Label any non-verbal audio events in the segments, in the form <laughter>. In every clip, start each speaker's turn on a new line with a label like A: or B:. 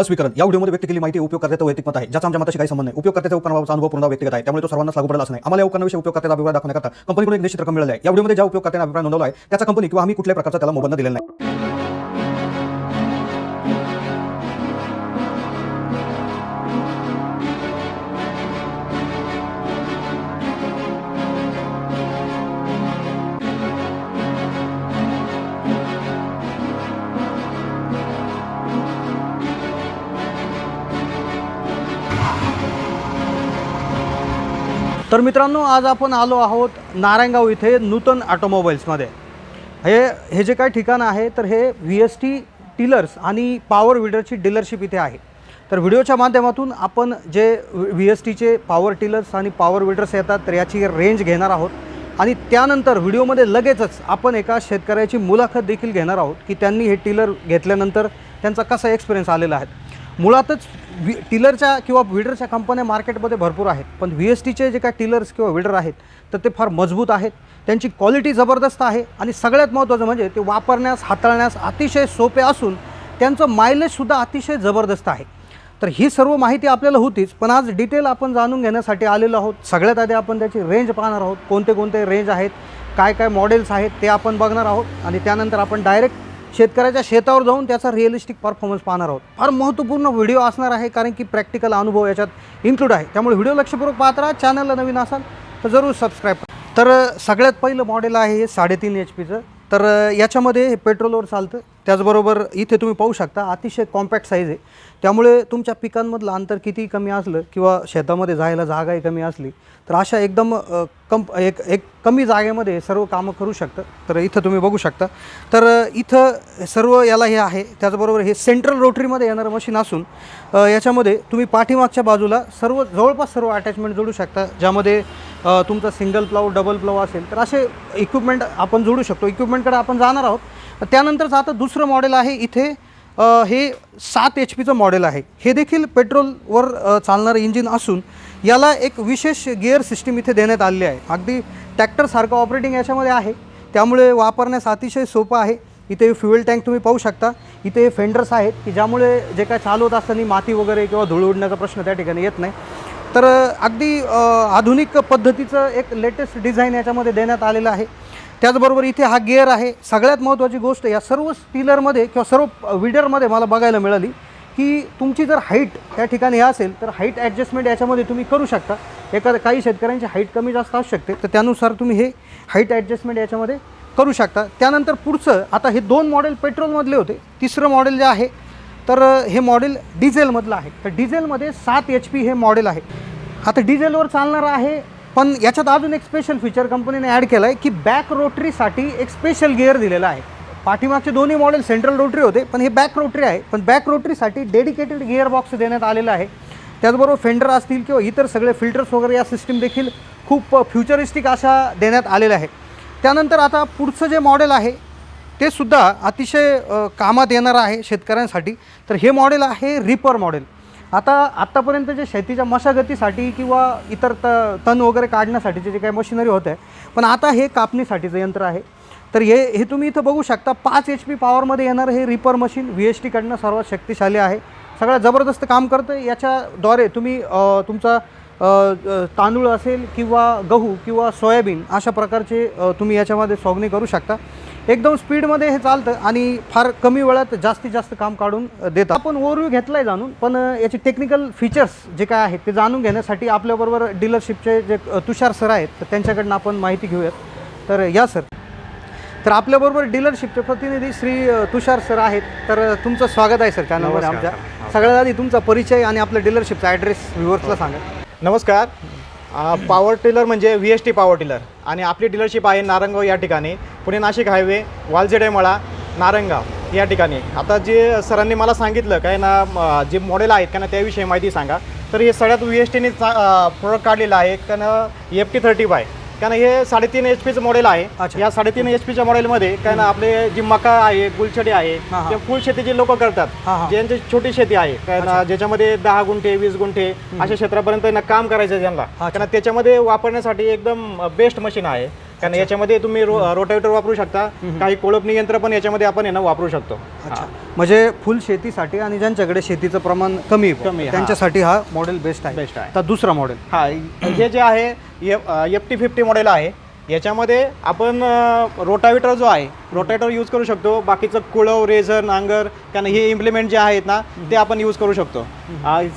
A: अस्वीकरण. या व्हिडिओमध्ये व्यक्त केली माहिती उपयोगकर्त्याचं वैयक्तिक मत आहे. ज्याचा आमच्या मताशी काही संबंध नाही. उपयोगकर्त्याच्या उपकरणाचा अनुभव पूर्ण व्यक्तिगत आहे. त्यामुळे तो सर्वांना लागू पडला असं नाही. आम्हाला या उपकरणाविषयी उपयोगकर्त्याचा अभिप्राय दाखवण्याकरता कंपनीकडून एक निश्चित रक्कम मिळाली आहे. या व्हिडिओमध्ये ज्या उपयोगकर्त्याने अभिप्राय नोंदवला आहे त्याचा कंपनी किंवा आम्ही कुठल्या प्रकारचा त्याला मोबदला दिलेला नाही.
B: तर मित्रांनो आज आपण आलो आहोत नारायणगाव इथे नूतन ऑटोमोबाईल्समध्ये. हे हे जे काही ठिकाण आहे तर हे व्ही एस टी टीलर्स आणि पॉवर विडरची डीलरशिप इथे आहे. तर व्हिडिओच्या माध्यमातून आपण जे व्ही एस टीचे पॉवर टीलर्स आणि पॉवर विडर्स येतात तर याची रेंज घेणार आहोत. आणि त्यानंतर व्हिडिओमध्ये लगेचच आपण एका शेतकऱ्याची मुलाखत देखील घेणार आहोत की त्यांनी हे टीलर घेतल्यानंतर त्यांचा कसा एक्सपिरियन्स आलेला आहे. मुळातच वि टिलरच्या किंवा विडरच्या कंपन्या मार्केटमध्ये भरपूर आहेत. पण व्ही एस टीचे जे काय टिलर्स किंवा विडर आहेत तर ते फार मजबूत आहेत. त्यांची क्वालिटी जबरदस्त आहे आणि सगळ्यात महत्त्वाचं म्हणजे ते वापरण्यास हाताळण्यास अतिशय सोपे असून त्यांचं मायलेजसुद्धा अतिशय जबरदस्त आहे. तर ही सर्व माहिती आपल्याला होतीच पण आज डिटेल आपण जाणून घेण्यासाठी आलेलो आहोत. सगळ्यात आधी आपण त्याची रेंज पाहणार आहोत. कोणते कोणते रेंज आहेत काय काय मॉडेल्स आहेत ते आपण बघणार आहोत. आणि त्यानंतर आपण डायरेक्ट शेतकऱ्याच्या शेतावर जाऊन त्याचा रिअलिस्टिक परफॉर्मन्स पाहणार आहोत. फार महत्त्वपूर्ण व्हिडिओ असणार आहे कारण की प्रॅक्टिकल अनुभव याच्यात इन्क्लूड आहे. त्यामुळे व्हिडिओ लक्षपूर्वक पाहत राहा. चॅनलला नवीन असाल तर जरूर सबस्क्राईब तर सगळ्यात पहिलं मॉडेल आहे हे साडेतीन एच पीचं तर याच्यामध्ये हे पेट्रोलवर चालतं. त्याचबरोबर इथे तुम्ही पाहू शकता अतिशय कॉम्पॅक्ट साईज आहे. त्यामुळे तुमच्या पिकांमधलं अंतर कितीही कमी असलं किंवा शेतामध्ये जायला जागाही कमी असली तर अशा एकदम कम एक एक कमी जागेमध्ये सर्व कामं करू शकतं. तर इथं तुम्ही बघू शकता. तर इथं सर्व याला हे आहे. त्याचबरोबर हे सेंट्रल रोटरीमध्ये येणारं मशीन असून याच्यामध्ये तुम्ही पाठीमागच्या बाजूला सर्व जवळपास सर्व अटॅचमेंट जोडू शकता ज्यामध्ये तुमचा सिंगल प्लाव डबल प्लाव असेल तर असे इक्विपमेंट आपण जोडू शकतो. इक्विपमेंटकडे आपण जाणार आहोत. त्यानंतरच आता दुसरं मॉडेल आहे इथे. हे सात एच पीचं मॉडेल आहे. हे देखील पेट्रोलवर चालणारं इंजिन असून याला एक विशेष गिअर सिस्टीम इथे देण्यात आलेली आहे. अगदी ट्रॅक्टरसारखं ऑपरेटिंग याच्यामध्ये आहे. त्यामुळे वापरण्यास अतिशय सोपं आहे. इथे फ्युएल टँक तुम्ही पाहू शकता. इथे फेंडर्स आहेत की ज्यामुळे जे काय चालवत असताना माती वगैरे किंवा धूळ उडण्याचा प्रश्न त्या ठिकाणी येत नाही. तर अगदी आधुनिक पद्धतीचं एक लेटेस्ट डिझाईन याच्यामध्ये देण्यात आलेलं आहे. त्याचबरोबर इथे हा गिअर आहे. सगळ्यात महत्त्वाची गोष्ट या सर्व स्टीलरमध्ये किंवा सर्व विडरमध्ये मला बघायला मिळाली की तुमची जर हाईट त्या ठिकाणी असेल तर हाईट ॲडजस्टमेंट याच्यामध्ये तुम्ही करू शकता. एखाद्या काही शेतकऱ्यांची हाईट कमी जास्त असू शकते तर त्यानुसार तुम्ही हे हाईट ॲडजस्टमेंट याच्यामध्ये करू शकता. त्यानंतर पुढचं आता हे दोन मॉडेल पेट्रोलमधले होते. तिसरं मॉडेल जे आहे तर हे मॉडेल डिझेलमधलं आहे. तर डिझेलमध्ये सात एच पी हे मॉडेल आहे. आता डिझेलवर चालणारं आहे पण याच्यात अजून एक स्पेशल फीचर कंपनीने ॲड केलं आहे की बॅक रोटरीसाठी एक स्पेशल गिअर दिलेला आहे. पाठीमागचे दोन्ही मॉडेल सेंट्रल रोटरी होते पण हे बॅक रोटरी आहे. पण बॅक रोटरीसाठी डेडिकेटेड गिअर बॉक्स देण्यात आलेला आहे. त्याचबरोबर फेंडर असतील किंवा इतर सगळे फिल्टर्स वगैरे या सिस्टीम देखील खूप फ्युचरिस्टिक अशा देण्यात आलेल्या आहे त्यानंतर आता पुढचं जे मॉडेल आहे ते सुद्धा अतिशय कामात येणारं आहे शेतकऱ्यांसाठी. तर हे मॉडेल आहे रिपर मॉडेल आता आत्तापर्यंत जे शेतीच्या मशागतीसाठी किंवा इतर त तण वगैरे काढण्यासाठीचे जे काही मशिनरी आहे पण आता हे कापणीसाठीचं यंत्र आहे. तर हे हे तुम्ही इथं बघू शकता पाच एच पी पॉवरमध्ये येणारं हे रिपर मशीन व्ही एच टीकडनं सर्वात शक्तिशाली आहे. सगळ्यात जबरदस्त काम करतं याच्याद्वारे तुम्ही तुमचा तांदूळ असेल किंवा गहू किंवा सोयाबीन अशा प्रकारचे तुम्ही याच्यामध्ये सोगणी करू शकता. एकदम स्पीडमध्ये हे चालतं आणि फार कमी वेळात जास्तीत जास्त काम काढून देतात. आपण ओव्हरव्ह्यू घेतला आहे जाणून पण याचे टेक्निकल फीचर्स जे काय आहेत ते जाणून घेण्यासाठी आपल्याबरोबर डीलरशिपचे जे तुषार सर आहेत तर त्यांच्याकडनं आपण माहिती घेऊयात. तर या सर तर आपल्याबरोबर डीलरशिपचे प्रतिनिधी श्री तुषार सर आहेत. तर तुमचं स्वागत आहे सर चॅनलमध्ये आमच्या. सगळ्यात आधी तुमचा परिचय आणि आपल्या डीलरशिपचा ॲड्रेस व्ह्युअर्सला सांगा.
C: नमस्कार. पॉवर टिलर म्हणजे V S T power tiller आणि आपली डीलरशिप आहे नारंगाव या ठिकाणी. पुणे नाशिक हायवे वालझेडे मळा नारंगाव या ठिकाणी. आता जे सरांनी मला सांगितलं काय ना जे मॉडेल आहेत का ना त्याविषयी माहिती सांगा. तर हे सगळ्यात व्ही एस टीने प्रोडक्ट काढलेलं आहे. कारण एफ टी थर्टी फाय कारण हे साडेतीन एच पीचं मॉडेल आहे. या साडेतीन एच पीच्या मॉडेलमध्ये काय ना आपले जी मका आहे गुलछडी आहे. ते फुल शेती जे लोक करतात. ज्यांची छोटी शेती आहे काय ना ज्याच्यामध्ये दहा गुंठे वीस गुंठे अशा क्षेत्रापर्यंत काम करायचं. कारण त्याच्यामध्ये वापरण्यासाठी एकदम बेस्ट मशीन आहे कारण याच्यामध्ये तुम्ही रोटावेटर वापरू शकता. काही कोळपणी यंत्र पण याच्यामध्ये आपण आहे ना वापरू शकतो.
B: अच्छा. म्हणजे फुल शेतीसाठी आणि ज्यांच्याकडे शेतीचं प्रमाण कमी आहे,
C: कमी आहे,
B: त्यांच्यासाठी हा. मॉडेल बेस्ट आहे.
C: बेस्ट आहे.
B: आता दुसरा मॉडेल
C: हा हे जे आहे एफ टी फिफ्टी मॉडेल आहे. याच्यामध्ये आपण रोटावेटर जो आहे रोटावेटर यूज करू शकतो. बाकीचं कुळव रेझर नांगर कारण हे इम्प्लिमेंट जे आहेत ना ते आपण यूज करू शकतो.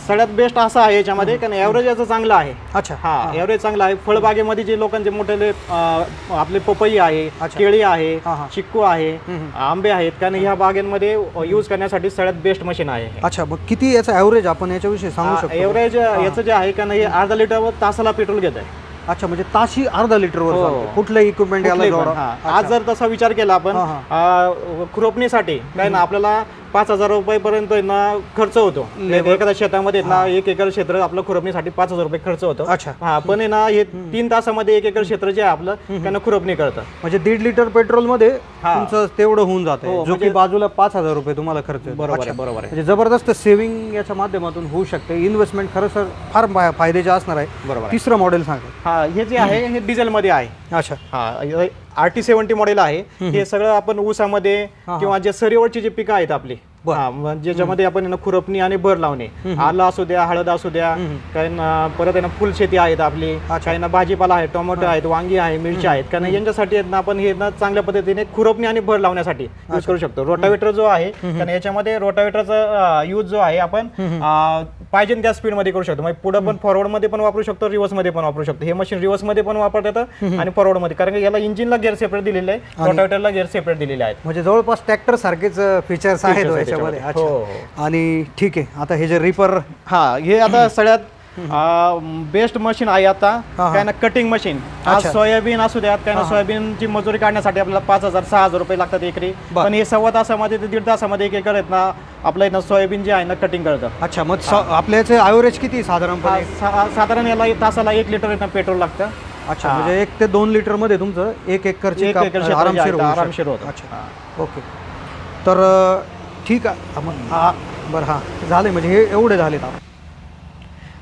C: सगळ्यात बेस्ट असं आहे याच्यामध्ये कारण ॲव्हरेज याचं चांगलं आहे.
B: अच्छा.
C: हा ॲव्हरेज चांगला आहे. फळबागेमध्ये जे लोकांचे मोठे आपले पपई आहे. केळी आहे
B: हा, हा.
C: चिक्कू आहे आंबे आहेत कारण ह्या बागेमध्ये यूज करण्यासाठी सगळ्यात बेस्ट मशीन आहे हे.
B: अच्छा मग किती याचा ॲव्हरेज आपण याच्याविषयी सांगू शकतो?
C: एव्हरेज याचं जे आहे का नाही अर्धा लिटर तासाला पेट्रोल घेत आहे.
B: अच्छा म्हणजे ताशी अर्धा लिटरवर
C: हो.
B: चालते. कुठलंही इक्विपमेंट याला
C: कुठलेही पण,
B: जोडा.
C: हा. आज जर तसा विचार केला आपण
B: हा,
C: खुरपणीसाठी काय ना आपल्याला पाच हजार रुपयापर्यंत ना खर्च होतो. एखाद्या शेतामध्ये ना एक एकर क्षेत्र आपलं खुरपणीसाठी पाच हजार रुपये खर्च होतो.
B: अच्छा.
C: हा पण आहे ना हे तीन तासामध्ये एक एकर क्षेत्र जे आहे आपलं त्यांना खुरपणी करतं
B: म्हणजे दीड लिटर पेट्रोलमध्ये
C: हा.
B: तुमचं तेवढं होऊन जातं
C: हो,
B: जो की
C: म्हणजे-
B: बाजूला पाच हजार रुपये तुम्हाला खर्च येतो.
C: बरोबर आहे
B: अच्छा.
C: बरोबर आहे.
B: म्हणजे जबरदस्त सेव्हिंग याच्या माध्यमातून होऊ शकते इन्व्हेस्टमेंट खरं सर फार फायद्याचे असणार आहे.
C: बरोबर आहे.
B: तिसरं मॉडेल सांगा.
C: हा हे जे आहे हे डिझेलमध्ये आहे.
B: अच्छा.
C: हा आर टी सेव्हन्टी मॉडेल आहे हे सगळं आपण ऊसामध्ये किंवा जे सरीवरची जी पिकं आहेत आपली. हा, मग ज्याच्यामध्ये आपण आहे ना खुरपणी आणि भर लावणे. आलं असू द्या हळद असू द्या काही ना परत आहे ना फुलशेती आहेत आपली. काही ना भाजीपाला आहे टोमॅटो आहेत वांगी आहे मिरची आहेत. कारण यांच्यासाठी आहेत ना आपण हे ना चांगल्या पद्धतीने खुरपणी आणि भर लावण्यासाठी यूज करू शकतो. रोटावेटर जो आहे कारण याच्यामध्ये रोटावेटरचा यूज जो आहे आपण अं, पाहिजे त्या स्पीडमध्ये करू शकतो. म्हणजे पुढे पण फॉरवर्डमध्ये पण वापरू शकतो रिव्हर्समध्ये पण वापरू शकतो. हे मशीन रिव्हर्समध्ये पण वापरता येतं आणि फॉरवर्डमध्ये. कारण की याला इंजिनला गेअर सेपरेट दिलेले आहे रोटावेटरला गेअर सेपरेट दिलेले आहेत.
B: म्हणजे जवळपास ट्रॅक्टर सारखेच फीचर्स आहेत
C: आहेत.
B: याच्यामध्ये.
C: हो,
B: अच्छा आणि ठीक आहे आता हे जे रिपर
C: हा हे आता सगळ्यात बेस्ट मशीन आहे आता.
B: हा.
C: काय ना कटिंग मशीन आज
B: अच्छा.
C: सोयाबीन असू द्यात काय ना सोयाबीनची मजुरी काढण्यासाठी आपल्याला पाच हजार सहा हजार रुपये लागतात एकरी.
B: बर.
C: पण हे सव्वा तासामध्ये ते दीड तासामध्ये एक एकर आहेत ना आपलं ना सोयाबीन जे आहे ना कटिंग करतं.
B: अच्छा मग स- आपल्या याचे ॲव्हरेज किती आहे
C: हा,
B: साधारणपणे
C: सा- साधारण याला तासाला एक लिटर ना पेट्रोल लागतं.
B: अच्छा
C: हा.
B: म्हणजे एक ते दोन लिटरमध्ये तुमचं एक एकरची
C: एक
B: काप-
C: एकर क्षेत्र जे
B: आरामशीर होऊ शकतं.
C: आरामशीर होतं.
B: अच्छा. ओके. तर अ, ठीक आहे. मग हा बरं हां. झाले म्हणजे हे एवढे झालेत आता.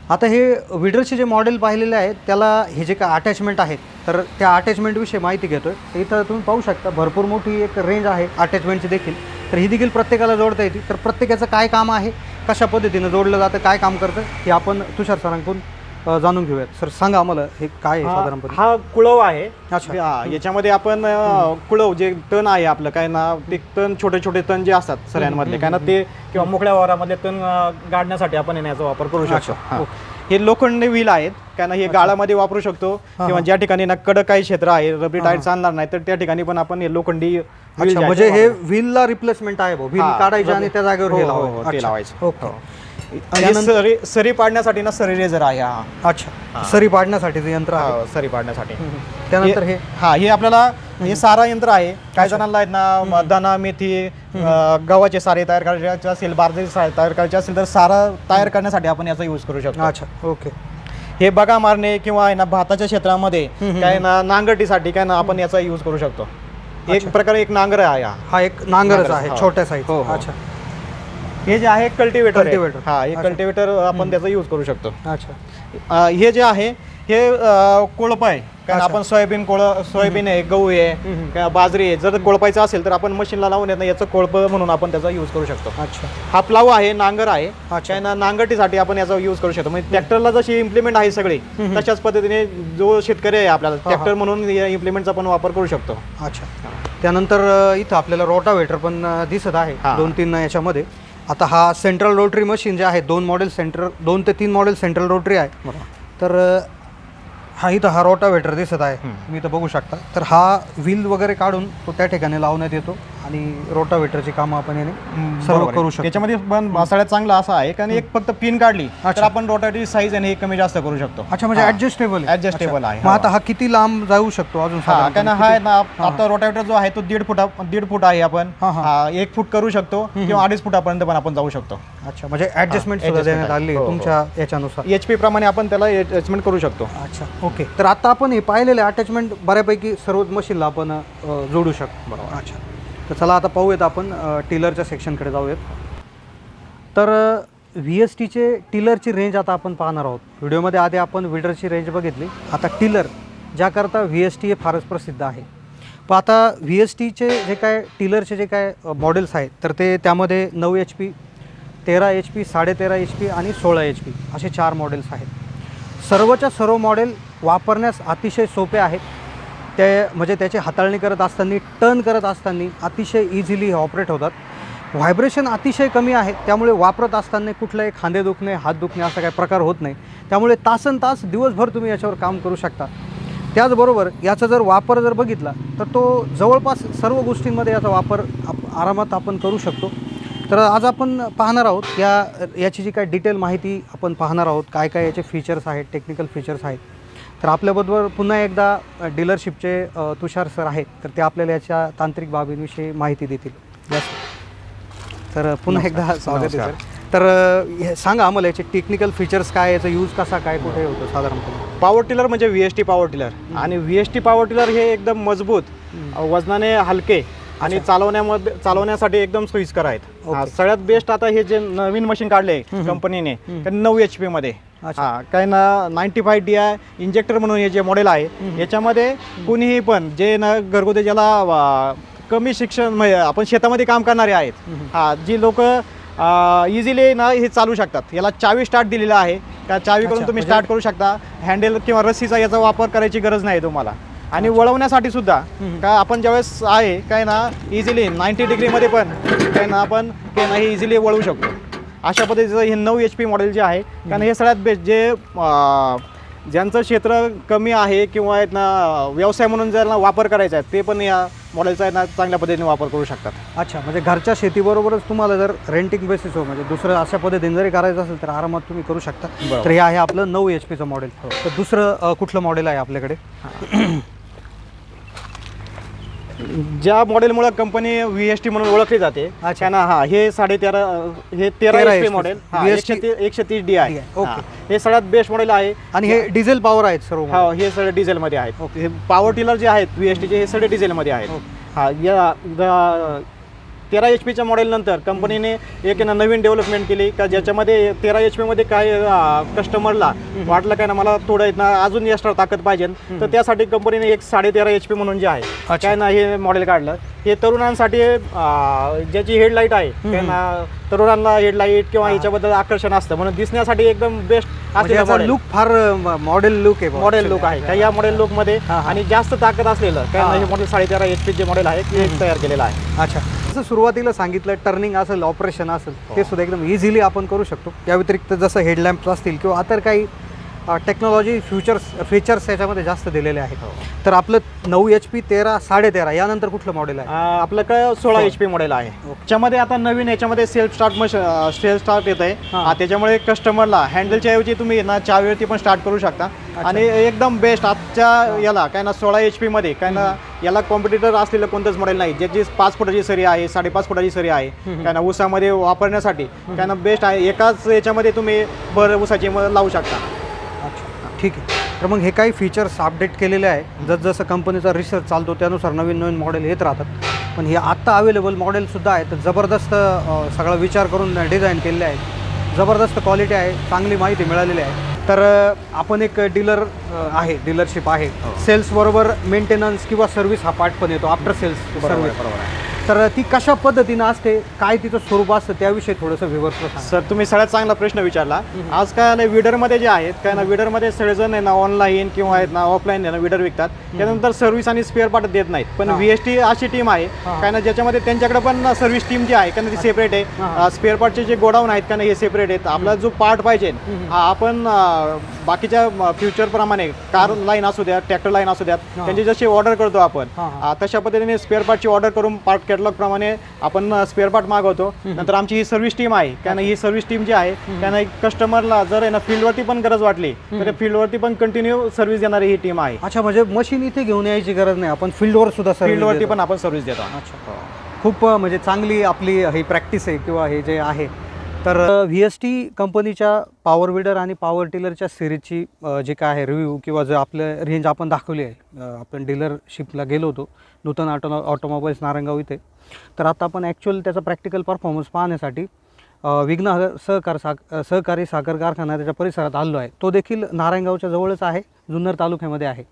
B: आता हे विडरचे जे मॉडेल पाहिलेले आहेत त्याला हे जे काय अटॅचमेंट आहेत तर त्या अटॅचमेंटविषयी माहिती घेतो आहे इथं तुम्ही पाहू शकता भरपूर मोठी एक रेंज आहे अटॅचमेंटची देखील. तर ही देखील प्रत्येकाला जोडता येते. तर प्रत्येकाचं काय काम आहे कशा पद्धतीनं जोडलं जातं काय काम करतं हे आपण तुषार सरांकडून अ, जाणून घेऊयात. सर सांगा आम्हाला हे काय आहे
C: हा
B: साधारणपणे?
C: हा कुळव आहे.
B: अच्छा.
C: हा, याच्यामध्ये आपण अं, कुळव जे तण आहे आपलं काय ना ते तण छोटे छोटे तण जे असतात सऱ्यांमधले काय ना ते किंवा मोकळ्या वावरामधले तण अं, गाडण्यासाठी आपण हे याचा वापर करू शकतो.
B: अच्छा.
C: हा. हे लोखंडी व्हील आहेत काय ना हे गाळामध्ये वापरू शकतो. किंवा ज्या ठिकाणी ना कडक काही क्षेत्र आहे रबरी टायर चालणार नाही तर त्या ठिकाणी पण आपण हे लोखंडी wheel जे
B: अच्छा
C: आहे
B: म्हणजे
C: ते
B: हे
C: वापरू.
B: व्हीलला रिप्लेसमेंट आहे भाऊ. व्हील
C: हा,
B: काढायचे आणि त्या जागेवर हे
C: हो, हो, हो,
B: लावायचं.
C: ते
B: अच्छा.
C: लावायचं.
B: ओके.
C: सरी सरी पाडण्यासाठी ना सरी रेझर आहे हा.
B: अच्छा. सरी पाडण्यासाठीचं यंत्र आहे.
C: हा, सरी पाडण्यासाठी.
B: त्यानंतर हे
C: हा? हे आपल्याला हे सारा यंत्र आहे. काही जणांना आहेत ना म- दाणा मेथी अं, गव्हाचे सारे तयार करायचे असेल बारजे सारे तयार करायचे असेल तर सारा तयार करण्यासाठी आपण याचा यूज करू शकतो.
B: अच्छा ओके.
C: हे बगा मारणे किंवा आहे ना भाताच्या क्षेत्रामध्ये काय ना नांगरटीसाठी काय ना आपण याचा यूज करू शकतो. एक प्रकारे एक नांगर आहे हा.
B: हा एक नांगरच
C: नांगरच,
B: आहे
C: हो.
B: छोट्या साईज
C: हो, हो.
B: अच्छा.
C: हे जे आहे कल्टिवेटर
B: Cultivator.
C: हा हे. कल्टिवेटर आपण त्याचा यूज करू शकतो.
B: अच्छा.
C: हे जे आहे हे कोळप आहे. कारण. आपण सोयाबीन कोळ सोयाबीन आहे गहू आहे बाजरी आहे. जर कोळपायचं असेल तर आपण मशीनला लावून येत याचं कोळप म्हणून आपण त्याचा यूज करू शकतो.
B: अच्छा.
C: हा प्लाव आहे नांगर आहे.
B: अच्छा.
C: नांगरटीसाठी आपण याचा यूज करू शकतो. म्हणजे ट्रॅक्टरला जशी इम्प्लिमेंट आहे सगळी तशाच पद्धतीने जो शेतकरी आहे आपल्याला. ट्रॅक्टर म्हणून या इम्प्लिमेंटचा पण वापर करू शकतो.
B: अच्छा. त्यानंतर इथं आपल्याला रोटावेटर पण दिसत आहे. दोन तीन याच्यामध्ये. आता हा सेंट्रल रोटरी मशीन जे आहे दोन मॉडेल सेंट्रल दोन ते तीन मॉडेल सेंट्रल रोटरी आहे. तर हा इथं हा रोटावेटर दिसत आहे. तुम्ही इथं बघू शकता. तर हा व्हील वगैरे काढून तो त्या ठिकाणी लावण्यात येतो. आणि रोटावेटरची कामं आपण याने सर्व
C: बरोबर आहे.
B: करू शकतो
C: त्याच्यामध्ये पण सगळ्यात चांगला असा आहे कारण एक फक्त पिन काढली तर
B: अच्छा.
C: आपण रोटाची साईज आणि हे कमी जास्त करू शकतो
B: अच्छा म्हणजे
C: हा.
B: ऍडजस्टेबल
C: Adjustable आहे,
B: मग
C: हा.
B: आता हा किती लांब जाऊ शकतो अजून
C: हा? कारण हा आहे ना आता रोटावेटर जो आहे तो दीड फुटा दीड फूट आहे आपण
B: हा, हा.
C: हा, एक फूट करू शकतो किंवा अडीच फुटापर्यंत पण आपण जाऊ शकतो
B: अच्छा म्हणजे ऍडजस्टमेंट सुद्धा
C: adjustment
B: देण्यात
C: आहे.
B: आली
C: हो, हो.
B: तुमच्या याच्यानुसार
C: एच पी प्रमाणे आपण त्याला एडजस्टमेंट करू शकतो
B: अच्छा ओके तर आता आपण हे पाहिलेले अटॅचमेंट बऱ्यापैकी सर्वच मशीनला आपण अ, जोडू शकतो बरोबर अच्छा तर चला आता पाहूयात आपण टिलरच्या सेक्शनकडे जाऊयात. तर व्ही एस टीचे टिलरची रेंज आता आपण पाहणार आहोत. व्हिडिओमध्ये आधी आपण विडरची रेंज बघितली. आता टिलर ज्याकरता व्ही एस टी हे फारच प्रसिद्ध आहे. पण आता व्ही एस टीचे जे काय टिलरचे जे काय मॉडेल्स आहेत तर ते त्यामध्ये नऊ एच पी तेरा एच पी साडेतेरा एच पी आणि सोळा एच पी असे चार मॉडेल्स आहेत. सर्वच्या सर्व मॉडेल वापरण्यास अतिशय सोपे आहेत. ते म्हणजे त्याची हाताळणी करत असताना टर्न करत असताना अतिशय इझिली हे ऑपरेट होतात. व्हायब्रेशन अतिशय कमी आहे त्यामुळे वापरत असताना कुठलंही खांदे दुखणे हात दुखणे असा काही प्रकार होत नाही. त्यामुळे तासन तास दिवसभर तुम्ही याच्यावर काम करू शकता. त्याचबरोबर याचा जर वापर जर बघितला तर तो जवळपास सर्व गोष्टींमध्ये याचा वापर आप आरामात आपण करू शकतो. तर आज आपण पाहणार आहोत या याची जी काय डिटेल माहिती आपण पाहणार आहोत काय काय याचे फीचर्स आहेत टेक्निकल फीचर्स आहेत. तर आपल्याबरोबर पुन्हा एकदा डीलरशिपचे तुषार सर आहेत तर ते आपल्याला याच्या तांत्रिक बाबींविषयी माहिती देतील. यस तर पुन्हा एकदा स्वागत आहे सर. तर हे सांगा आम्हाला याचे टेक्निकल फीचर्स काय याचा यूज कसा काय कुठे होतो साधारणपणे?
C: पॉवर टिलर म्हणजे V S T power tiller आणि V S T power tiller हे एकदम मजबूत वजनाने हलके आणि चालवण्यामध्ये चालवण्यासाठी एकदम सोयीस्कर आहेत. हा, सगळ्यात बेस्ट आता हे जे नवीन मशीन काढले कंपनीने ते नऊ एच पी मध्ये.
B: अच्छा.
C: हा काय ना ninety five D I injector म्हणून हे जे मॉडेल आहे याच्यामध्ये कुणीही पण जे ना घरगुती ज्याला वा, कमी शिक्षण म्हणजे आपण शेतामध्ये काम करणारे आहेत हा जी लोक इझिली ना हे चालू शकतात. याला चावी स्टार्ट दिलेला आहे. त्या चावी करून
B: अच्छा,
C: तुम्ही
B: म्हणजे-
C: स्टार्ट करू शकता. हँडल किंवा रस्सीचा याचा वापर करायची गरज नाही तुम्हाला. आणि वळवण्यासाठी सुद्धा. काय आपण ज्यावेळेस आहे काय ना इझिली नाईन्टी डिग्रीमध्ये पण काय ना आपण काय ना हे इझिली वळवू शकतो. अशा पद्धतीचं हे नऊ एच पी मॉडेल जे आहे कारण हे सगळ्यात बेस्ट जे ज्यांचं क्षेत्र कमी आहे किंवा आहेत ना व्यवसाय म्हणून जर ना वापर करायचा आहे ते पण या मॉडेलचा आहे ना चांगल्या पद्धतीने वापर करू शकतात.
B: अच्छा म्हणजे घरच्या शेतीबरोबरच तुम्हाला जर रेंटिंग बेसिस हो म्हणजे दुसरं अशा पद्धतीने जरी करायचं असेल तर आरामात तुम्ही करू शकता. तर हे आहे आपलं नऊ एच पीचं मॉडेल तर दुसरं कुठलं मॉडेल आहे आपल्याकडे?
C: ज्या मॉडेलमुळे कंपनी व्ही एस टी म्हणून ओळखली जाते
B: अच्छा.
C: ना हा हे साडे तेरा हे तेरा
B: 13
C: H P
B: HP.
C: Model
B: VST
C: एकशे ती- एकशे तीस डी आहे
B: ओके.
C: हा. हे सगळ्यात बेस्ट मॉडेल आहे
B: आणि हे डिझेल पॉवर आहेत सर्व
C: हा हे सगळे डिझेलमध्ये आहेत हे पॉवर टिलर जे आहेत व्ही एस टीचे हे सगळे डिझेलमध्ये आहेत हा या तेरा एच पीच्या मॉडेलनंतर कंपनीने एक ना नवीन डेव्हलपमेंट केली. का ज्याच्यामध्ये तेरा एच पीमध्ये काय कस्टमरला वाटलं काय ना मला थोडं ना अजून एक्स्ट्रा ताकद पाहिजे. तर त्यासाठी कंपनीने एक साडे तेरा एच पी म्हणून जे आहे. काय ना हे मॉडेल काढलं. हे तरुणांसाठी ज्याची हेडलाईट आहे काय ना तरुणांना हेडलाईट किंवा याच्याबद्दल आकर्षण असतं. म्हणून दिसण्यासाठी एकदम बेस्ट
B: याचा लुक फार मॉडेल लुक आहे.
C: मॉडेल लुक आहे. का या मॉडेल
B: लुकमध्ये.
C: आणि जास्त ताकद असलेलं काय
B: हा.
C: ना हे. मॉडेल साडे तेरा एच पी जे मॉडेल आहे ते तयार केलेलं आहे.
B: अच्छा. जसं सुरुवातीला सांगितलं टर्निंग असेल ऑपरेशन असेल ते सुद्धा एकदम इझिली आपण करू शकतो. या व्यतिरिक्त जसं हेडलॅम्प्स असतील किंवा इतर काही टेक्नॉलॉजी फ्युचर्स फीचर्स याच्यामध्ये जास्त दिलेले आहेत. तर आपलं नऊ एच पी तेरा साडे तेरा यानंतर कुठलं मॉडेल आहे?
C: आपलं काय सोळा एच पी मॉडेल आहे. त्याच्यामध्ये आता नवीन याच्यामध्ये self start machine self start येत आहे त्याच्यामुळे कस्टमरला हँडलच्या ऐवजी तुम्ही ना चावीवरती पण स्टार्ट करू शकता. आणि एकदम बेस्ट आजच्या याला काय ना सोळा एच पी मध्ये काय ना याला कॉम्पिटिटर असलेलं कोणतंच मॉडेल नाही. ज्याची पाच फुटाची सरी आहे साडेपाच फुटाची सरी आहे काय ना ऊसामध्ये वापरण्यासाठी काय ना बेस्ट आहे. एकाच याच्यामध्ये तुम्ही भर ऊसाची म- लावू शकता.
B: ठीक आहे. तर मग हे काही फीचर्स अपडेट केलेले आहे. जसजसं कंपनीचा रिसर्च चालतो त्यानुसार नवीन नवीन मॉडेल येत राहतात. पण हे आत्ता अवेलेबल मॉडेलसुद्धा आहेत जबरदस्त सगळा विचार करून डिझाईन केलेले आहेत. जबरदस्त क्वालिटी आहे. चांगली माहिती मिळालेली आहे. तर आपण एक डीलर आहे. डीलरशिप आहे. सेल्सबरोबर मेंटेनन्स किंवा सर्व्हिस हा पार्ट पण येतो. आफ्टर सेल्स सर्व्हिस तर ती कशा पद्धतीनं असते काय तिचं स्वरूप असतं त्याविषयी थोडंसं विवर्त
C: सर तुम्ही सगळ्यात चांगला प्रश्न विचारला. आज काय आलं विडरमध्ये जे आहेत काय ना विडरमध्ये सगळेजण आहे ना ऑनलाईन किंवा आहेत ना ऑफलाईन आहे ना विडर विकतात. त्यानंतर सर्व्हिस आणि स्पेअर पार्ट देत नाहीत. पण
B: हा.
C: व्ही एस टी अशी टीम आहे. काय ना ज्याच्यामध्ये त्यांच्याकडे पण सर्व्हिस टीम जी आहे कारण ती सेपरेट. आहे. स्पेअर पार्टचे जे गोडाऊन आहेत का हे सेपरेट आहेत. आपला जो पार्ट पाहिजे हा आपण बाकीच्या फ्युचर प्रमाणे कार लाईन असू द्या ट्रॅक्टर लाईन असू द्यात
B: हा.
C: त्यांची जशी ऑर्डर करतो आपण
B: हा, हा.
C: तशा पद्धतीने स्पेअर पार्टची ऑर्डर करून पार्ट कॅटलॉग प्रमाणे आपण स्पेअर पार्ट मागवतो. नंतर आमची ही सर्व्हिस टीम आहे. कारण ही सर्व्हिस टीम जी आहे त्यांना कस्टमरला जर ना फील्डवरती पण गरज वाटली तर फील्डवरती पण कंटिन्यू सर्व्हिस देणारी ही टीम आहे.
B: अच्छा म्हणजे मशीन इथे घेऊन यायची गरज नाही. आपण फील्डवर सुद्धा
C: फील्डवरती. पण आपण सर्व्हिस देतो.
B: अच्छा. खूप अ, म्हणजे चांगली आपली ही प्रॅक्टिस आहे किंवा हे जे आहे तर व्ही एस टी कंपनीच्या पॉवर विडर आणि पॉवर टिलरच्या सिरीजची जे काय आहे रिव्ह्यू किंवा जे आपलं रेंज आपण दाखवली आहे आपण डीलरशिपला गेलो होतो नूतन ऑटो ऑटोमोबाईल्स नारंगाव इथे. तर आता आपण ॲक्च्युअल त्याचा प्रॅक्टिकल परफॉर्मन्स पाहण्यासाठी विघ्न सहकार साख सहकारी साखर कारखाना त्याच्या परिसरात आलो आहे. तो देखील नारायणगावच्या जवळच आहे जुन्नर तालुक्यामध्ये आहे.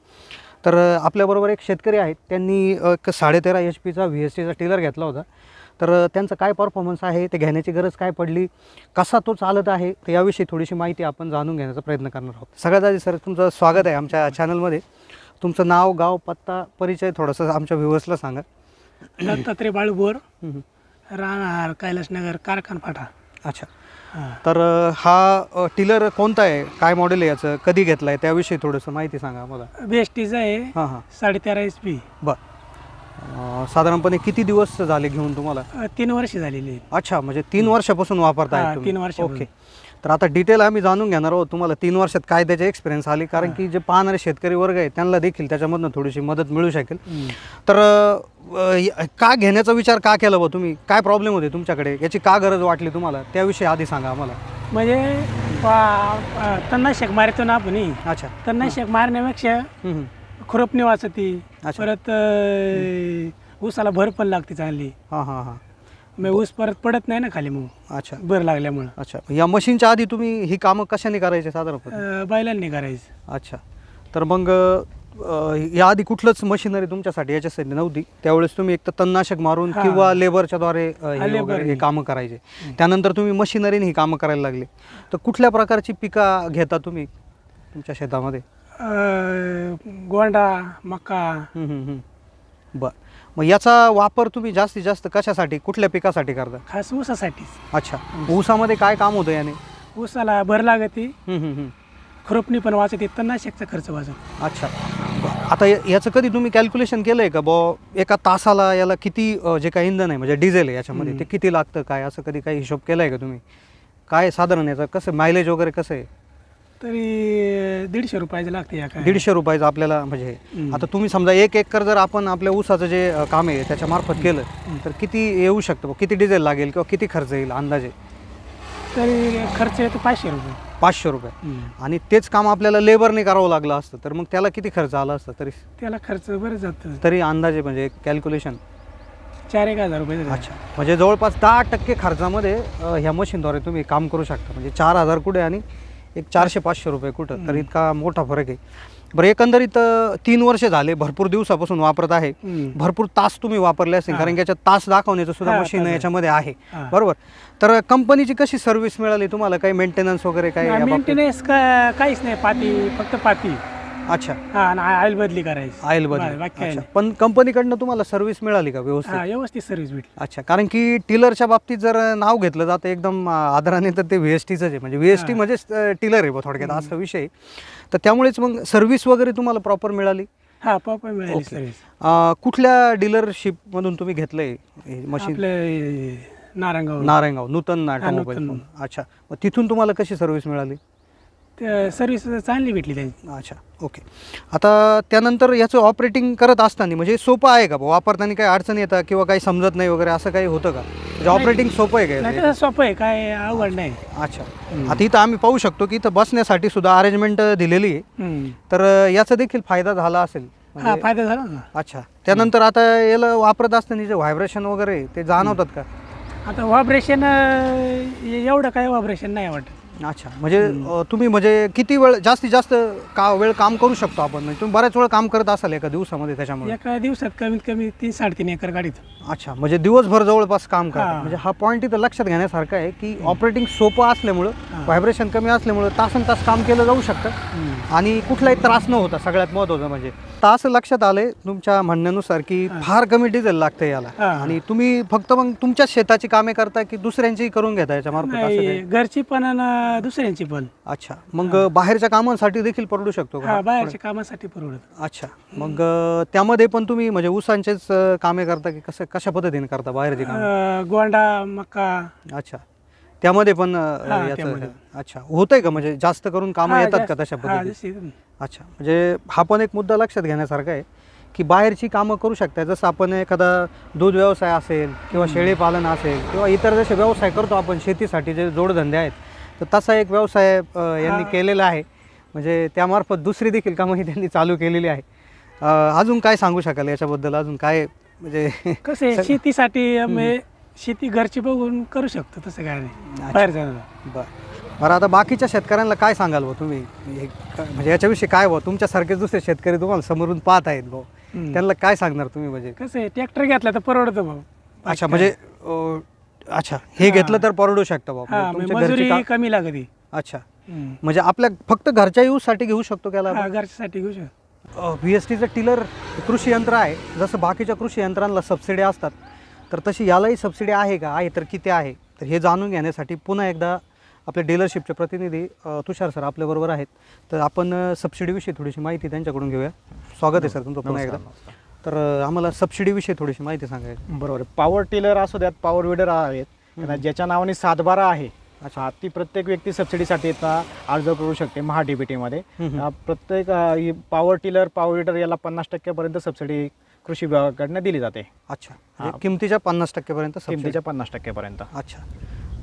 B: तर आपल्याबरोबर एक शेतकरी आहेत त्यांनी एक साडेतेरा एच पीचा व्ही एस टीचा टिलर घेतला होता. तर त्यांचं काय परफॉर्मन्स आहे ते घेण्याची गरज काय पडली कसा तो चालत आहे तर याविषयी थोडीशी माहिती आपण जाणून घेण्याचा प्रयत्न करणार आहोत. सगळ्यात आधी सर तुमचं स्वागत आहे आमच्या चॅनलमध्ये तुमचं नाव गाव पत्ता परिचय थोडंसं आमच्या व्ह्युअर्सला सांगा.
D: दत्तात्रय बाळूबोर. राहणार कैलासनगर कारखान फाटा
B: अच्छा. तर हा टिलर कोणता आहे? काय मॉडेल आहे याचं? कधी घेतलं आहे त्याविषयी थोडंसं माहिती सांगा आम्हाला.
D: बी एस टीचं आहे.
B: हां हां.
D: साडेतेरा एच पी
B: बरं. अ, साधारणपणे किती दिवस झाले घेऊन तुम्हाला?
D: तीन वर्ष झालेली आहेत.
B: अच्छा म्हणजे तीन वर्षापासून वापरताय
D: हा,
B: तुम्ही.
D: तीन वर्षापासून.
B: ओके. तर आता डिटेल आम्ही जाणून घेणार आहोत तुम्हाला तीन वर्षात काय त्याचे एक्सपिरियन्स आले कारण की जे पाहणारे शेतकरी वर्ग आहे त्यांना देखील त्याच्यामधनं थोडीशी मदत मिळू शकेल. तर अ, य- का घेण्याचा विचार का केला बा तुम्ही? काय प्रॉब्लेम होते तुमच्याकडे? याची का गरज वाटली तुम्हाला? त्याविषयी आधी सांगा आम्हाला.
D: म्हणजे पा- तणनाशक मारतो ना आपण.
B: अच्छा.
D: तणनाशक मारण्यापेक्षा
B: हम्म, हम्म.
D: खुरपणी वाचती
B: अच्छा.
D: परत अं, ऊसाला भर पण लागते चांगली.
B: हां हां हां.
D: मग ऊस परत पडत नाही ना खाली मग.
B: अच्छा.
D: भर लागल्यामुळं.
B: अच्छा. या मशीनच्या आधी तुम्ही ही कामं कशाने करायचे साधारणपणे?
D: अं, बैलांनी करायचं.
B: अच्छा. तर मग अ, याआधी कुठलंच मशिनरी तुमच्यासाठी याच्यासाठी नव्हती. त्यावेळेस तुम्ही एक तर तणनाशक मारून
D: हा.
B: किंवा लेबरच्या द्वारे अ, हे वगैरे. हे कामं करायचे. त्यानंतर तुम्ही मशिनरीने ही कामं करायला लागले. तर कुठल्या प्रकारची पिका घेता तुम्ही तुमच्या शेतामध्ये?
D: गोंडा मका.
B: बर. मग याचा वापर तुम्ही जास्तीत जास्त कशासाठी कुठल्या पिकासाठी करता?
D: खास ऊसासाठीच.
B: अच्छा. ऊसामध्ये काय काम होतं याने?
D: ऊसाला भर लागती.
B: हम्म, हम्म, हम्म.
D: खुरपणी पण वाचते तणनाशकचा खर्च वाचत.
B: अच्छा. बरं. आता या- याचं कधी तुम्ही कॅल्क्युलेशन केलं आहे का? बॉ एका तासाला याला किती अ, जे काही इंधन आहे म्हणजे डिझेल आहे याच्यामध्ये ते किती लागतं काय? असं कधी काही हिशोब केला आहे का तुम्ही? काय साधारण याचं कसं मायलेज वगैरे कसं आहे?
D: तरी दीडशे रुपयाचं लागते या काय?
B: दीडशे रुपयाचं आपल्याला म्हणजे
D: हम्म.
B: आता तुम्ही समजा एक एकर जर आपण आपल्या ऊसाचं जे अ, काम आहे त्याच्या मार्फत केलं तर किती येऊ शकतं बुवा? किती डिझेल लागेल किंवा किती खर्च येईल अंदाजे?
D: तरी खर्च येतो पाचशे रुपये.
B: पाचशे रुपये. आणि तेच काम आपल्याला लेबरने करावं लागलं असतं तर मग त्याला किती खर्च आला असता तरी?
D: त्याला खर्च बरं जातं.
B: तरी अंदाजे म्हणजे कॅल्क्युलेशन
D: चार एक हजार रुपये.
B: अच्छा. म्हणजे जवळपास दहा टक्के खर्चामध्ये अ, ह्या मशीनद्वारे तुम्ही काम करू शकता. म्हणजे चार हजार कुठे आणि एक चारशे पाचशे रुपये कुठं? तर इतका मोठा फरक आहे. बरं एकंदरीत तीन वर्ष झाले भरपूर दिवसापासून वापरत आहे. भरपूर तास तुम्ही वापरले असतील कारण की याच्यात तास दाखवण्याचं सुद्धा मशीन. याच्यामध्ये आहे. बरोबर. तर कंपनीची कशी सर्व्हिस मिळाली तुम्हाला? काही मेंटेनन्स वगैरे काही?
D: मेंटेनन्स काहीच नाही पाती फक्त पाती.
B: अच्छा.
D: हा आणि ऑइल बदली करायची.
B: ऑइल
D: बस,
B: बदल
D: बाकी काही
B: अच्छा.
D: नाही.
B: पण कंपनीकडनं तुम्हाला सर्व्हिस मिळाली का व्यवस्थित?
D: हा व्यवस्थित सर्व्हिस भेटली.
B: अच्छा. कारण की टिलरच्या बाबतीत जर नाव घेतलं जातं एकदम अं, आदराने तर ते व्ही एस आहे. म्हणजे व्ही एस टी म्हणजेच टिलर आहे बुवा थोडक्यात असा विषय. तर त्यामुळेच मग सर्व्हिस वगैरे तुम्हाला प्रॉपर मिळाली?
D: हा पॉपर मिळाली
B: ओके.
D: सर्व्हिस
B: अं, कुठल्या डीलरशिपमधून तुम्ही घेतलंय हे मशीन
D: आपलं नारंगाव.
B: नारायणगाव नूतन ऑटोमोबाईल
D: नूतन.
B: अच्छा. मग तिथून तुम्हाला कशी सर्व्हिस मिळाली?
D: सर्व्हिस चांगली भेटली त्यांची.
B: अच्छा ओके आता त्यानंतर याचं ऑपरेटिंग करत असताना म्हणजे सोपं आहे का बुवा? वापरताना काही अडचण येतं किंवा काही समजत नाही वगैरे असं काही होतं का? म्हणजे ऑपरेटिंग सोपं आहे का
D: नाही
B: याचं?
D: सोपं आहे. काय अवघड नाही.
B: अच्छा. आता इथं आम्ही पाहू शकतो की इथं बसण्यासाठी सुद्धा अरेंजमेंट दिलेली आहे.
D: हम्म.
B: तर अ, याचा देखील फायदा झाला असेल.
D: हा
B: म्हणजे-
D: फायदा झाला ना.
B: अच्छा. त्यानंतर आता याला वापरत असताना जे व्हायब्रेशन वगैरे ते जाणवतात का?
D: आता व्हायब्रेशन एवढं काय व्हायब्रेशन नाही वाटत.
B: अच्छा म्हणजे अ, तुम्ही म्हणजे किती वेळ जास्तीत जास्त का वेळ काम करू शकतो आपण? म्हणजे तुम्ही बऱ्याच वेळ काम करत असाल एका दिवसामध्ये त्याच्यामुळे?
D: एका दिवसात कमीत कमी तीन साडेतीन एकर गाडीत.
B: अच्छा म्हणजे दिवसभर जवळपास काम करतात
D: हा.
B: म्हणजे हा पॉईंट इथं लक्षात घेण्यासारखा आहे की ऑपरेटिंग सोपं असल्यामुळं
D: हा.
B: व्हायब्रेशन कमी असल्यामुळं तासन तास काम केलं जाऊ शकतं. आणि कुठलाही त्रास न होता सगळ्यात महत्त्वाचं म्हणजे. तर असं लक्षात आलंय तुमच्या म्हणण्यानुसार की फार कमी डिझेल लागतं याला. आणि तुम्ही फक्त मग तुमच्याच शेताची कामे करता की दुसऱ्यांचीही करून घेता याच्या मार्फत?
D: घरची पण आणि दुसऱ्यांची पण.
B: अच्छा. मग बाहेरच्या कामांसाठी देखील परवडू शकतो का?
D: बाहेरच्या कामासाठी परवडत.
B: अच्छा. मग त्यामध्ये पण तुम्ही म्हणजे ऊसांचेच कामे करता की कसं कशा पद्धतीने करता बाहेरची कामे?
D: गोंडा मका.
B: अच्छा. त्यामध्ये पण याचं. अच्छा. होतंय का? म्हणजे जास्त करून कामं येतात का तशा पद्धतीने अच्छा म्हणजे हा पण एक मुद्दा लक्षात घेण्यासारखा आहे की बाहेरची कामं करू शकता जसं आपण एखादा दूध व्यवसाय असेल किंवा शेळीपालन असेल किंवा इतर जसे व्यवसाय करतो आपण शेतीसाठी जे जोडधंदे आहेत तर तसा एक व्यवसाय यांनी. केलेला आहे. म्हणजे त्यामार्फत दुसरी देखील कामंही त्यांनी चालू केलेली आहे. अजून काय सांगू शकाल याच्याबद्दल? अजून काय म्हणजे
D: कसं आहे <laughs> शेतीसाठी शेती घरची बघून करू शकतो तसं काय नाही. बाहेर जाणं.
B: बर. बरं आता बाकीच्या शेतकऱ्यांना काय सांगाल भाऊ तुम्ही? हे म्हणजे याच्याविषयी काय भाऊ? तुमच्यासारखेच दुसरे शेतकरी तुम्हाला समोरून पाहत आहेत भाऊ.
D: हम्म.
B: त्यांना काय सांगणार तुम्ही म्हणजे?
D: कसं आहे ट्रॅक्टर घेतला तर परवडतं भाऊ.
B: अच्छा म्हणजे अं, अच्छा हे घेतलं तर परवडू शकतं भाऊ.
D: हा
B: म्हणजे
D: म्हणजे
B: तुमच्या घरची
D: मजुरी
B: का-
D: कमी लागते.
B: अच्छा.
D: हम्म.
B: म्हणजे आपल्या फक्त घरच्या यूजसाठी घेऊ शकतो त्याला
D: हा घरच्यासाठी घेऊ शकतो.
B: व्ही एस टीचं टिलर कृषी यंत्र आहे. जसं बाकीच्या कृषी यंत्रांना सबसिडी असतात तर तशी यालाही सबसिडी आहे का? आहे तर किती आहे? तर हे जाणून घेण्यासाठी पुन्हा एकदा आपल्या डीलरशिपचे प्रतिनिधी अ, तुषार सर आपल्याबरोबर आहेत. तर आपण अ, सबसिडीविषयी थोडीशी माहिती त्यांच्याकडून घेऊया. स्वागत आहे सर तुमचं पुन्हा एकदा. तर अ, आम्हाला सबसिडीविषयी थोडीशी माहिती सांगायची
C: बरोबर. पॉवर टिलर असू द्यात पॉवर विडर आहेत. त्यांना ज्याच्या नावाने सातबारा आहे अच्छा. ती प्रत्येक व्यक्ती सबसिडीसाठी इथं अर्ज करू शकते महा मध्ये
B: हम्म.
C: प्रत्येक पॉवर टिलर पॉवर विडर याला पन्नास टक्क्यापर्यंत सबसिडी कृषी विभागाकडनं दिली जाते.
B: अच्छा. म्हणजे किमतीच्या पन्नास टक्केपर्यंत सबसिडी
C: किमतीच्या पन्नास टक्क्यापर्यंत.
B: अच्छा.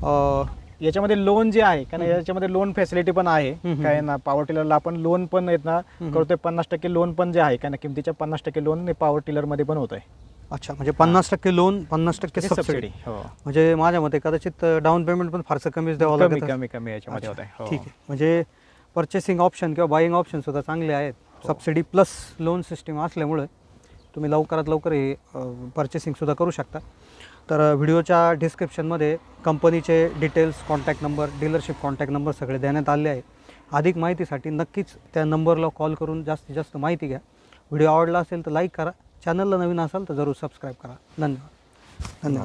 B: अ,
C: याच्यामध्ये लोन जे आहे कारण याच्यामध्ये लोन फॅसिलिटी पण आहे. काय ना पॉवर टिलरला आपण लोन पण येत ना करतोय. पन्नास टक्के लोन पण जे आहे कारण किमतीच्या पन्नास टक्के लोन पॉवर टिलरमध्ये पण होत आहे
B: अच्छा म्हणजे पन्नास टक्के लोन पन्नास टक्के सबसिडी
C: हो.
B: म्हणजे माझ्या मते कदाचित डाऊन पेमेंट पण फारसं कमीच द्यावं असेल.
C: कमी कमी याच्यामध्ये होत आहे हो.
B: ठीक आहे. म्हणजे परचेसिंग ऑप्शन किंवा बाईंग ऑप्शन सुद्धा चांगले आहेत. सबसिडी प्लस लोन सिस्टीम असल्यामुळे तुम्ही लवकरात लवकर हे परचेसिंग सुद्धा करू शकता. तर व्हिडिओच्या डिस्क्रिप्शनमध्ये कंपनीचे details contact number dealership contact number सगळे देण्यात आले आहे. अधिक माहितीसाठी नक्कीच त्या नंबरला कॉल करून जास्तीत जास्त माहिती घ्या. व्हिडिओ आवडला असेल तर लाईक करा. चॅनलला नवीन असाल तर जरूर सबस्क्राईब करा. धन्यवाद. धन्यवाद.